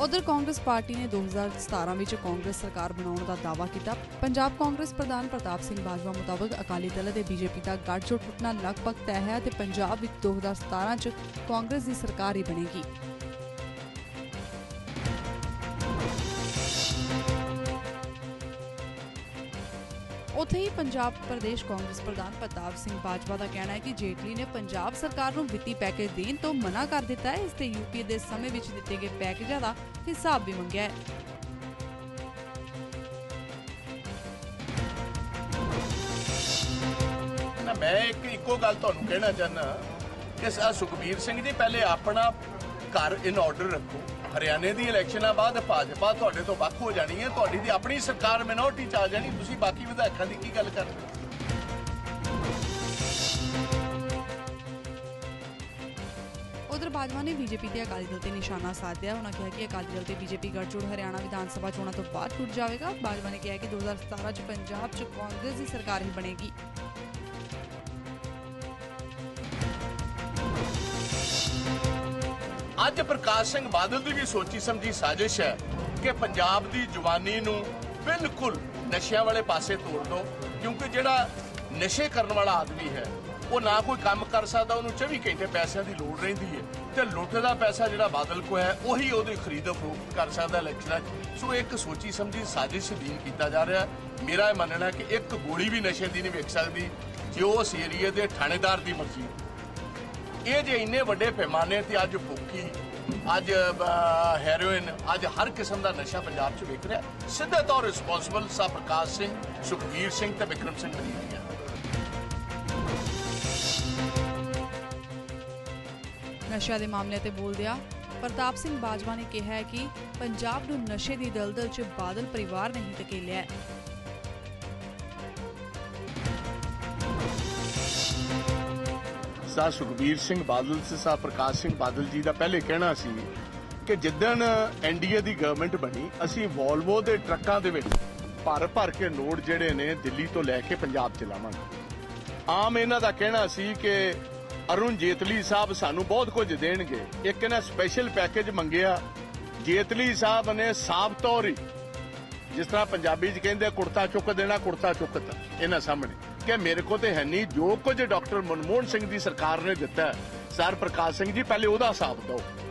ਉਧਰ ਕਾਂਗਰਸ ਪਾਰਟੀ ਨੇ 2017 ਵਿੱਚ ਕਾਂਗਰਸ ਸਰਕਾਰ ਬਣਾਉਣ ਦਾ ਦਾਅਵਾ ਕੀਤਾ। ਪੰਜਾਬ ਕਾਂਗਰਸ ਪ੍ਰਧਾਨ ਪ੍ਰਤਾਪ ਸਿੰਘ ਬਾਜਵਾ ਮੁਤਾਬਕ ਅਕਾਲੀ ਦਲ ਅਤੇ ਬੀਜੇਪੀ ਦਾ ਗੱਠਜੋੜ ਟੁੱਟਣਾ ਲਗਭਗ ਤੈਅ ਹੈ ਤੇ ਪੰਜਾਬ ਵਿੱਚ 2017 ਚ ਕਾਂਗਰਸ ਦੀ ਸਰਕਾਰ ਹੀ ਬਣੇਗੀ। ਉੱਥੇ ਹੀ ਪੰਜਾਬ ਪ੍ਰਦੇਸ਼ ਕਾਂਗਰਸ ਪ੍ਰਧਾਨ ਪ੍ਰਤਾਪ ਸਿੰਘ ਬਾਜਵਾ ਦਾ ਕਹਿਣਾ ਹੈ ਕਿ ਜੇਟਲੀ ਨੇ ਪੰਜਾਬ ਸਰਕਾਰ ਨੂੰ ਵਿੱਤੀ ਪੈਕੇਜ ਦੇਣ ਤੋਂ ਮਨਾ ਕਰ ਦਿੱਤਾ ਹੈ। ਇਸ ਤੇ ਯੂਪੀਏ ਦੇ ਸਮੇਂ ਵਿੱਚ ਦਿੱਤੇ ਗਏ ਪੈਕੇਜਾਂ ਦਾ ਹਿਸਾਬ ਵੀ ਮੰਗਿਆ ਹੈ। ਮੈਂ ਇੱਕ ਇੱਕੋ ਗੱਲ ਤੁਹਾਨੂੰ ਕਹਿਣਾ ਚਾਹਨਾ ਕਿ ਸਾ ਸੁਖਬੀਰ ਸਿੰਘ ਜੀ, ਪਹਿਲੇ ਆਪਣਾ ਘਰ ਇਨ ਆਰਡਰ ਰੱਖੋ। ਹਰਿਆਣੇ ਦੀ ਇਲੈਕਸ਼ਨਾਂ ਬਾਅਦ ਭਾਜਪਾ ਤੁਹਾਡੇ ਤੋਂ ਵੱਖ ਹੋ ਜਾਣੀ ਹੈ। ਤੁਹਾਡੀ ਦੀ ਆਪਣੀ ਸਰਕਾਰ ਮਿਨੋਰਟੀ ਚ ਆ ਜਾਣੀ। ਤੁਸੀਂ ਬਾਕੀ ਵਿਧਾਇਕਾਂ ਦੀ ਕੀ ਗੱਲ ਕਰਦੇ ਹੋ? ਉਧਰ ਬਾਜਵਾ ਨੇ ਬੀਜੇਪੀ ਤੇ ਅਕਾਲੀ ਦਲ ਤੇ ਨਿਸ਼ਾਨਾ ਸਾਧਿਆ। ਉਹਨਾਂ ਕਿਹਾ ਕਿ ਅਕਾਲੀ ਦਲ ਤੇ ਬੀਜੇਪੀ ਗੱਠਜੋੜ ਹਰਿਆਣਾ ਵਿਧਾਨ ਸਭਾ ਚੋਣਾਂ ਤੋਂ ਬਾਅਦ ਟੁੱਟ ਜਾਵੇਗਾ। ਬਾਜਵਾ ਨੇ ਕਿਹਾ ਕਿ 2017 ਚ ਪੰਜਾਬ ਚ ਕਾਂਗਰਸ ਦੀ ਸਰਕਾਰ ਹੀ ਬਣੇਗੀ। ਅੱਜ ਪ੍ਰਕਾਸ਼ ਸਿੰਘ ਬਾਦਲ ਦੀ ਵੀ ਸੋਚੀ ਸਮਝੀ ਸਾਜ਼ਿਸ਼ ਹੈ ਕਿ ਪੰਜਾਬ ਦੀ ਜਵਾਨੀ ਨੂੰ ਬਿਲਕੁਲ ਨਸ਼ਿਆਂ ਵਾਲੇ ਪਾਸੇ ਤੋੜ ਦਿਓ ਕਿਉਂਕਿ ਜਿਹੜਾ ਨਸ਼ੇ ਕਰਨ ਵਾਲਾ ਆਦਮੀ ਹੈ, ਉਹ ਨਾ ਕੋਈ ਕੰਮ ਕਰ ਸਕਦਾ, ਉਹਨੂੰ 24 ਘੰਟੇ ਪੈਸਿਆਂ ਦੀ ਲੋੜ ਰਹਿੰਦੀ ਹੈ ਤੇ ਲੁੱਟ ਦਾ ਪੈਸਾ ਜਿਹੜਾ ਬਾਦਲ ਕੋ ਹੈ, ਉਹੀ ਉਹਦੀ ਖਰੀਦੋ ਫਰੋਖਤ ਕਰ ਸਕਦਾ ਇਲੈਕਸ਼ਨਾਂ 'ਚ। ਸੋ ਇੱਕ ਸੋਚੀ ਸਮਝੀ ਸਾਜ਼ਿਸ਼ ਅਧੀਨ ਕੀਤਾ ਜਾ ਰਿਹਾ ਮੇਰਾ ਇਹ ਮੰਨਣਾ ਕਿ ਇੱਕ ਗੋਲੀ ਵੀ ਨਸ਼ੇ ਦੀ ਨਹੀਂ ਵਿਕ ਸਕਦੀ, ਜੇ ਉਸ ਏਰੀਏ ਦੇ ਥਾਣੇਦਾਰ ਦੀ ਮਰਜ਼ੀ ਇਹ ਜੇ ਇੰਨੇ ਵੱਡੇ ਪੈਮਾਨੇ ਤੇ ਅੱਜ ਭੁੱਕੀ ਅੱਜ ਹੈਰੋਇਨ, ਅੱਜ ਹਰ ਕਿਸਮ ਦਾ ਨਸ਼ਾ ਪੰਜਾਬ 'ਚ ਵਿਕ ਰਿਹਾ। ਸਿੱਧੇ ਤੌਰ ਰਿਸਪੌਂਸਿਬਲ ਸਾ ਪ੍ਰਕਾਸ਼ ਸਿੰਘ ਸੁਖਵੀਰ ਸਿੰਘ ਤੇ ਵਿਕਰਮ ਸਿੰਘ ਮਜੀਠੀਆ ਨਸ਼ਿਆਂ ਦੇ ਮਾਮਲੇ ਤੇ ਬੋਲਦਿਆਂ ਪ੍ਰਤਾਪ ਸਿੰਘ ਬਾਜਵਾ ਨੇ ਕਿਹਾ ਹੈ ਕਿ ਪੰਜਾਬ ਨੂੰ ਨਸ਼ੇ ਦੀ ਦਲਦਲ 'ਚ ਬਾਦਲ ਪਰਿਵਾਰ ਨੇ ਹੀ। ਧਕੇਲਿਆ ਹੈ ਸੁਖਬੀਰ ਸਿੰਘ ਬਾਦਲ ਤੇ ਪ੍ਰਕਾਸ਼ ਸਿੰਘ ਬਾਦਲ ਜੀ ਦਾ ਪਹਿਲੇ ਕਹਿਣਾ ਸੀ ਕਿ ਜਿੱਦਣ ਐਨਡੀਏ ਦੀ ਗਵਰਨਮੈਂਟ ਬਣੀ, ਅਸੀਂ ਵੋਲਵੋ ਦੇ ਟਰੱਕਾਂ ਦੇ ਵਿੱਚ ਭਰ ਭਰ ਕੇ ਨੋਟ ਜਿਹੜੇ ਨੇ ਦਿੱਲੀ ਤੋਂ ਲੈ ਕੇ ਪੰਜਾਬ ਚ ਲਾਵਾਂਗੇ ਆਮ ਇਹਨਾਂ ਦਾ ਕਹਿਣਾ ਸੀ ਕਿ ਅਰੁਣ ਜੇਤਲੀ ਸਾਹਿਬ ਸਾਨੂੰ ਬਹੁਤ ਕੁਝ ਦੇਣਗੇ। ਇੱਕ ਇਹਨਾਂ ਸਪੈਸ਼ਲ ਪੈਕੇਜ ਮੰਗਿਆ। ਜੇਤਲੀ ਸਾਹਿਬ ਨੇ ਸਾਫ਼ ਤੌਰ ਹੀ ਜਿਸ ਤਰ੍ਹਾਂ ਪੰਜਾਬੀ 'ਚ ਕਹਿੰਦੇ ਕੁੜਤਾ ਚੁੱਕ ਦੇਣਾ, ਕੁੜਤਾ ਚੁੱਕਤਾ ਇਹਨਾਂ ਸਾਹਮਣੇ। ਕਿ ਮੇਰੇ ਕੋਲ ਤੇ ਹੈ ਨਹੀਂ, ਜੋ ਕੁਝ ਡਾਕਟਰ ਮਨਮੋਹਨ ਸਿੰਘ ਦੀ ਸਰਕਾਰ ਨੇ ਦਿੱਤਾ ਸਰ ਪ੍ਰਕਾਸ਼ ਸਿੰਘ ਜੀ, ਪਹਿਲੇ ਉਹਦਾ ਹਿਸਾਬ ਦਿਓ।